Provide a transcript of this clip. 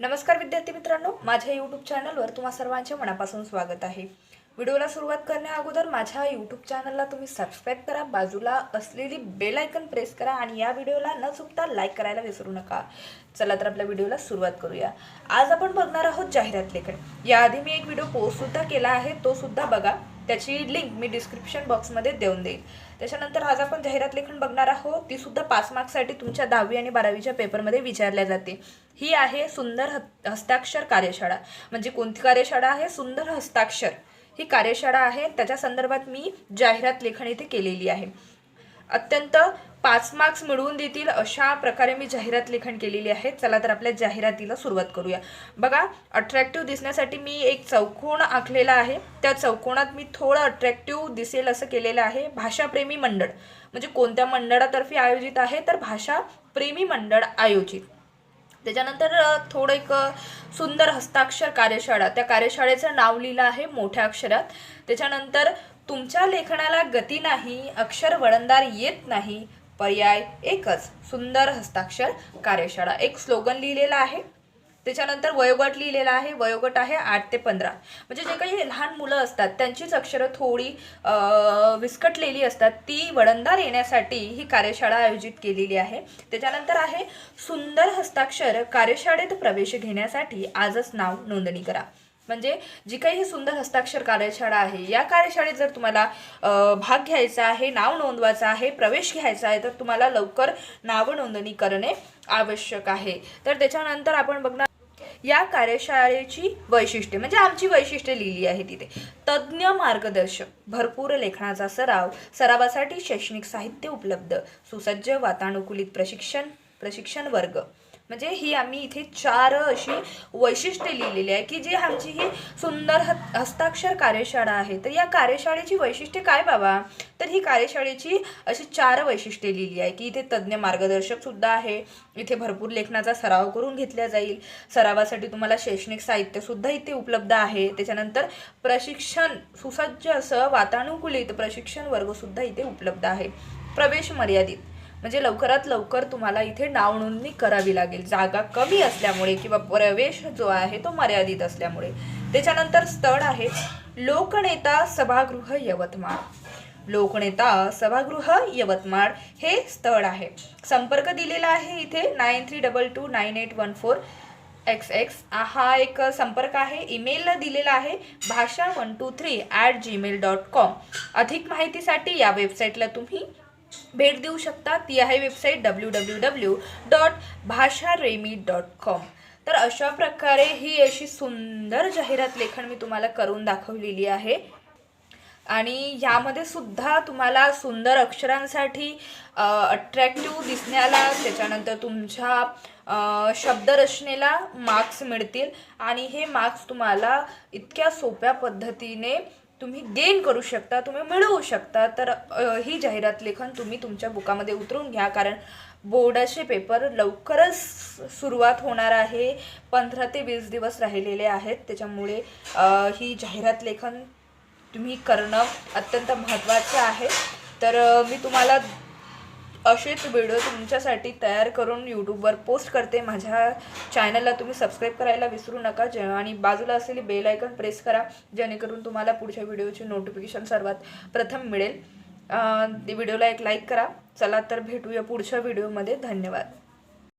नमस्कार विद्यार्थी मित्रांनो माझ्या यूट्यूब चॅनलवर तुम्हा सर्वांचे मनापासून स्वागत आहे. व्हिडिओला सुरुवात करण्या अगोदर माझ्या यूट्यूब चॅनलला तुम्ही सबस्क्राईब करा बाजूला असलेली बेल आयकन प्रेस करा आणि या व्हिडिओला न चुकता लाईक करायला विसरू नका. चला तर आपल्या व्हिडिओला सुरुवात करूया. आज आपण बघणार आहोत जाहिरात लेखन. याआधी मी एक व्हिडिओ पोस्टसुद्धा केला आहे तो सुद्धा बघा. त्याची लिंक मी डिस्क्रिप्शन बॉक्समध्ये देऊन देईल त्याच्यानंतर आज आपण जाहिरात लेखन बघणार आहोत ती सुद्धा पाच मार्क्ससाठी तुमच्या दहावी आणि बारावीच्या पेपरमध्ये विचारल्या जाते. ही आहे सुंदर हस्ताक्षर कार्यशाळा. म्हणजे कोणती कार्यशाळा आहे? सुंदर हस्ताक्षर. ही कार्यशाळा आहे त्याच्या संदर्भात मी जाहिरात लेखन इथे केलेली आहे. अत्यंत पाच मार्क्स मिळवून देतील अशा प्रकारे मी जाहिरात लेखन केलेली आहे. चला तर आपल्या जाहिरातीला सुरुवात करूया. बघा अट्रॅक्टिव्ह दिसण्यासाठी मी एक चौकोन आखलेला आहे. त्या चौकोनात मी थोडं अट्रॅक्टिव्ह दिसेल असं केलेलं आहे. भाषाप्रेमी मंडळ. म्हणजे कोणत्या मंडळातर्फे आयोजित आहे? तर भाषाप्रेमी मंडळ आयोजित. त्याच्यानंतर थोडं एक सुंदर हस्ताक्षर कार्यशाळा. त्या कार्यशाळेचं नाव लिहिलं आहे मोठ्या अक्षरात. त्याच्यानंतर तुमच्या लेखनाला गती नाही अक्षर वळणदार येत नाही पर्याय एकच सुंदर हस्ताक्षर कार्यशाळा. एक स्लोगन लिहिलेलं आहे. त्याच्यानंतर वयोगट लिहिलेला आहे. वयोगट आहे आठ ते पंधरा. म्हणजे जे काही लहान मुलं असतात त्यांचीच अक्षरं थोडी विस्कटलेली असतात. ती वळणदार येण्यासाठी ही कार्यशाळा आयोजित केलेली आहे. त्याच्यानंतर आहे सुंदर हस्ताक्षर कार्यशाळेत प्रवेश घेण्यासाठी आजच नाव नोंदणी करा. म्हणजे जी काही ही सुंदर हस्ताक्षर कार्यशाळा आहे या कार्यशाळेत जर तुम्हाला भाग घ्यायचा आहे नाव नोंदवायचं आहे प्रवेश घ्यायचा आहे तर तुम्हाला लवकर नाव नोंदणी करणे आवश्यक आहे. तर त्याच्यानंतर आपण बघणार या कार्यशाळेची वैशिष्ट्ये म्हणजे आमची वैशिष्ट्ये लिहिली आहे तिथे. तज्ज्ञ मार्गदर्शक भरपूर लेखनाचा सराव सरावासाठी शैक्षणिक साहित्य उपलब्ध सुसज्ज वातानुकूलित प्रशिक्षण प्रशिक्षण वर्ग. म्हणजे ही आम्ही इथे चार अशी वैशिष्ट्ये लिहिलेली आहे की जी आमची ही सुंदर ह हस्ताक्षर कार्यशाळा आहे. तर या कार्यशाळेची वैशिष्ट्ये काय बाबा? तर ही कार्यशाळेची अशी चार वैशिष्ट्ये लिहिली आहे की इथे तज्ज्ञ मार्गदर्शक सुद्धा आहे. इथे भरपूर लेखनाचा सराव करून घेतला जाईल. सरावासाठी तुम्हाला शैक्षणिक साहित्यसुद्धा इथे उपलब्ध आहे. त्याच्यानंतर प्रशिक्षण सुसज्ज असं वातानुकूलित प्रशिक्षण वर्गसुद्धा इथे उपलब्ध आहे. प्रवेश मर्यादित. म्हणजे लवकरात लवकर तुम्हाला इथे नाव नोंदणी करावी लागेल. जागा कमी असल्यामुळे किंवा प्रवेश जो आहे तो मर्यादित असल्यामुळे. त्याच्यानंतर स्थळ आहे लोकनेता सभागृह यवतमाळ. लोकनेता सभागृह यवतमाळ हे स्थळ आहे. संपर्क दिलेला आहे इथे nine three double two nine eight one four X X. हा एक संपर्क आहे. ईमेलला दिलेला आहे Bhasha one two three at Gmail dot com. अधिक माहितीसाठी या वेबसाईटला तुम्ही भेट देऊ शकता ती आहे website W W W dot Bhasha ramie dot com तर अशा प्रकारे ही अशी सुंदर जाहिरात लेखन मी तुम्हाला करून दाखवलेली आहे. आणि यामध्ये सुद्धा तुम्हाला सुंदर अक्षरांसाठी अट्रॅक्टिव्ह दिसण्याला त्याच्यानंतर तुमच्या शब्दरचनेला मार्क्स मिळतील. आणि हे मार्क्स तुम्हाला इतक्या सोप्या पद्धतीने तुम्ही गेन करू शकता तुम्ही मिळवू शकता. तर ही जाहिरात लेखन तुम्ही तुमच्या बुकामध्ये उतरून घ्या. कारण बोर्डाचे पेपर लवकरच सुरुवात होणार आहे. पंधरा ते वीस दिवस राहिलेले आहेत. त्याच्यामुळे ही जाहिरात लेखन तुम्ही करणं अत्यंत महत्त्वाचं आहे. तर मी तुम्हाला असेच व्हिडिओ तुमच्यासाठी तयार करून यूट्यूबवर पोस्ट करते. माझ्या चॅनलला तुम्ही सबस्क्राईब करायला विसरू नका. जे आणि बाजूला असलेली बेल आयकन प्रेस करा. जेणेकरून तुम्हाला पुढच्या व्हिडिओची नोटिफिकेशन सर्वात प्रथम मिळेल. व्हिडिओला एक लाईक करा. चला तर भेटूया पुढच्या व्हिडिओमध्ये धन्यवाद.